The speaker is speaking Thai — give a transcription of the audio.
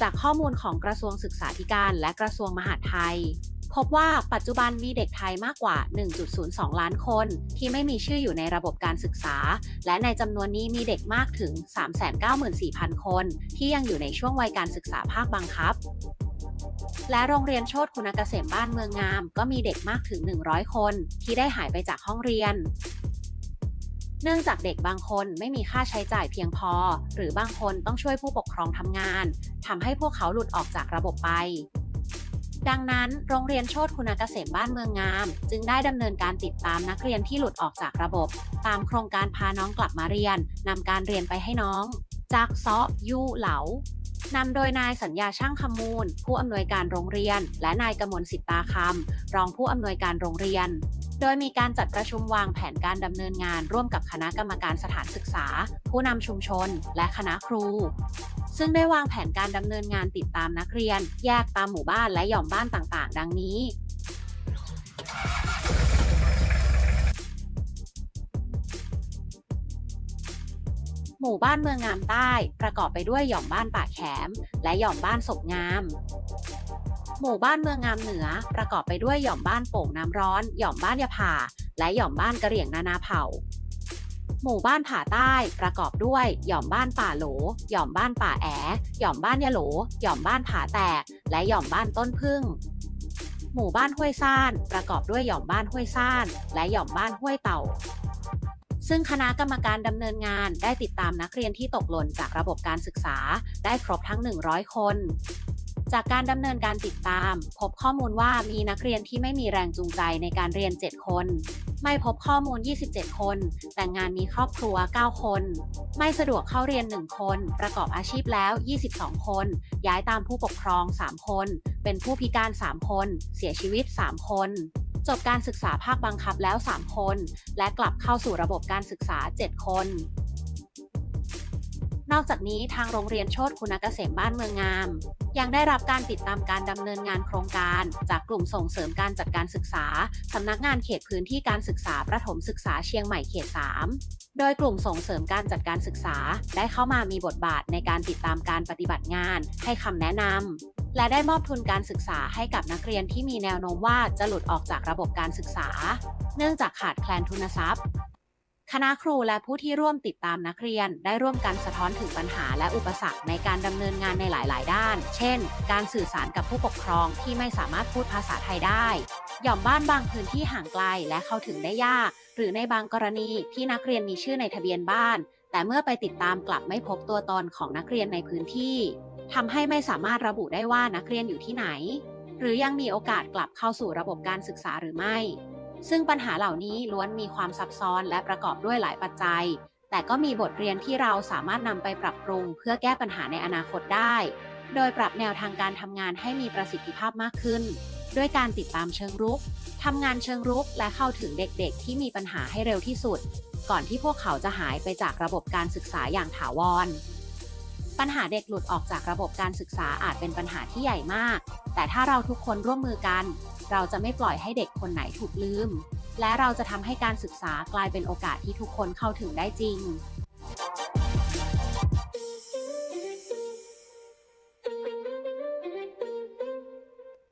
จากข้อมูลของกระทรวงศึกษาธิการและกระทรวงมหาดไทย พบว่าปัจจุบันมีเด็กไทยมากกว่า 1.02 ล้านคน ที่ไม่มีชื่ออยู่ในระบบการศึกษา และในจำนวนนี้มีเด็กมากถึง 394,000 คน ที่ยังอยู่ในช่วงวัยการศึกษาภาคบังคับและโรงเรียนโชติคุณเกษมบ้านเมืองงาม ก็มีเด็กมากถึง 100 คน ที่ได้หายไปจากห้องเรียน เนื่องจากเด็กบางคนไม่มีค่าใช้จ่ายเพียงพอ หรือบางคนต้องช่วยผู้ปกครองทำงานทำให้พวกเขาหลุดออกจากระบบไป ดังนั้น โรงเรียนโชติคุณเกษมบ้านเมืองงาม จึงได้ดำเนินการติดตามนักเรียนที่หลุดออกจากระบบ ตามโครงการพาน้องกลับมาเรียนนำการเรียนไปให้น้องจากซาะยู่เหลานำโดยนายสัญญาช่างคำมูล ผู้อำนวยการโรงเรียน และนายกมลสิตตาคำรองผู้อำนวยการโรงเรียน โดยมีการจัดประชุมวางแผนการดำเนินงานร่วมกับคณะกรรมการสถานศึกษา ผู้นำชุมชน และคณะครู ซึ่งได้วางแผนการดำเนินงานติดตามนักเรียน แยกตามหมู่บ้านและหย่อมบ้านต่างๆ ดังนี้ หมู่บ้านเมืองงามใต้ ประกอบไปด้วยหย่อมบ้านป่าแขม และหย่อมบ้านศพงาม หมู่บ้านเมืองงามเหนือ ประกอบไปด้วยหย่อมบ้านโป่งน้ำร้อน หย่อมบ้านยาผาและหย่อมบ้านกระเหรี่ยงนานาเผ่า หมู่บ้านผาใต้ประกอบด้วยหย่อมบ้านป่าโหล หย่อมบ้านป่าแอหย่อมบ้านยะโหล หย่อมบ้านผาแตก และหย่อมบ้านต้นพึ่งหมู่บ้านห้วยซ่านประกอบด้วยหย่อมบ้านห้วยซ่าน และหย่อมบ้านห้วยเต่า ซึ่งคณะกรรมการดำเนินงานได้ติดตามนักเรียนที่ตกหล่นจากระบบการศึกษาได้ครบทั้ง 100 คน จากการดำเนินการติดตาม พบข้อมูลว่ามีนักเรียนที่ไม่มีแรงจูงใจในการเรียน 7 คน ไม่พบข้อมูล 27 คน แต่งงานมีครอบครัว 9 คน ไม่สะดวกเข้าเรียน 1 คน ประกอบอาชีพแล้ว 22 คน ย้ายตามผู้ปกครอง 3 คน เป็นผู้พิการ 3 คน เสียชีวิต 3 คนจบการศึกษาภาคบังคับแล้ว 3 คน และกลับเข้าสู่ระบบการศึกษา 7 คน นอกจากนี้ทางโรงเรียนโชติคุณเกษมบ้านเมืองงาม ยังได้รับการติดตามการดำเนินงานโครงการ จากกลุ่มส่งเสริมการจัดการศึกษาสำนักงานเขตพื้นที่การศึกษาประถมศึกษาเชียงใหม่เขต 3 โดยกลุ่มส่งเสริมการจัดการศึกษา ได้เข้ามามีบทบาทในการติดตามการปฏิบัติงาน ให้คำแนะนำและได้มอบทุนการศึกษาให้กับนักเรียนที่มีแนวโน้มว่าจะหลุดออกจากระบบการศึกษา เนื่องจากขาดแคลนทุนทรัพย์ คณะครูและผู้ที่ร่วมติดตามนักเรียน ได้ร่วมกันสะท้อนถึงปัญหาและอุปสรรคในการดำเนินงานในหลาย ๆ ด้าน เช่น การสื่อสารกับผู้ปกครองที่ไม่สามารถพูดภาษาไทยได้ หย่อมบ้านบางพื้นที่ห่างไกลและเข้าถึงได้ยาก หรือในบางกรณีที่นักเรียนมีชื่อในทะเบียนบ้าน แต่เมื่อไปติดตามกลับไม่พบตัวตนของนักเรียนในพื้นที่ทำให้ไม่สามารถระบุได้ว่านักเรียนอยู่ที่ไหน หรือยังมีโอกาสกลับเข้าสู่ระบบการศึกษาหรือไม่ ซึ่งปัญหาเหล่านี้ล้วนมีความซับซ้อนและประกอบด้วยหลายปัจจัย แต่ก็มีบทเรียนที่เราสามารถนำไปปรับปรุง เพื่อแก้ปัญหาในอนาคตได้ โดยปรับแนวทางการทำงานให้มีประสิทธิภาพมากขึ้น ด้วยการติดตามเชิงรุกทำงานเชิงรุกและเข้าถึงเด็กๆ ที่มีปัญหาให้เร็วที่สุด ก่อนที่พวกเขาจะหายไปจากระบบการศึกษาอย่างถาวร ปัญหาเด็กหลุดออกจากระบบการศึกษาอาจเป็นปัญหาที่ใหญ่มาก แต่ถ้าเราทุกคนร่วมมือกัน เราจะไม่ปล่อยให้เด็กคนไหนถูกลืม และเราจะทำให้การศึกษากลายเป็นโอกาสที่ทุกคนเข้าถึงได้จริง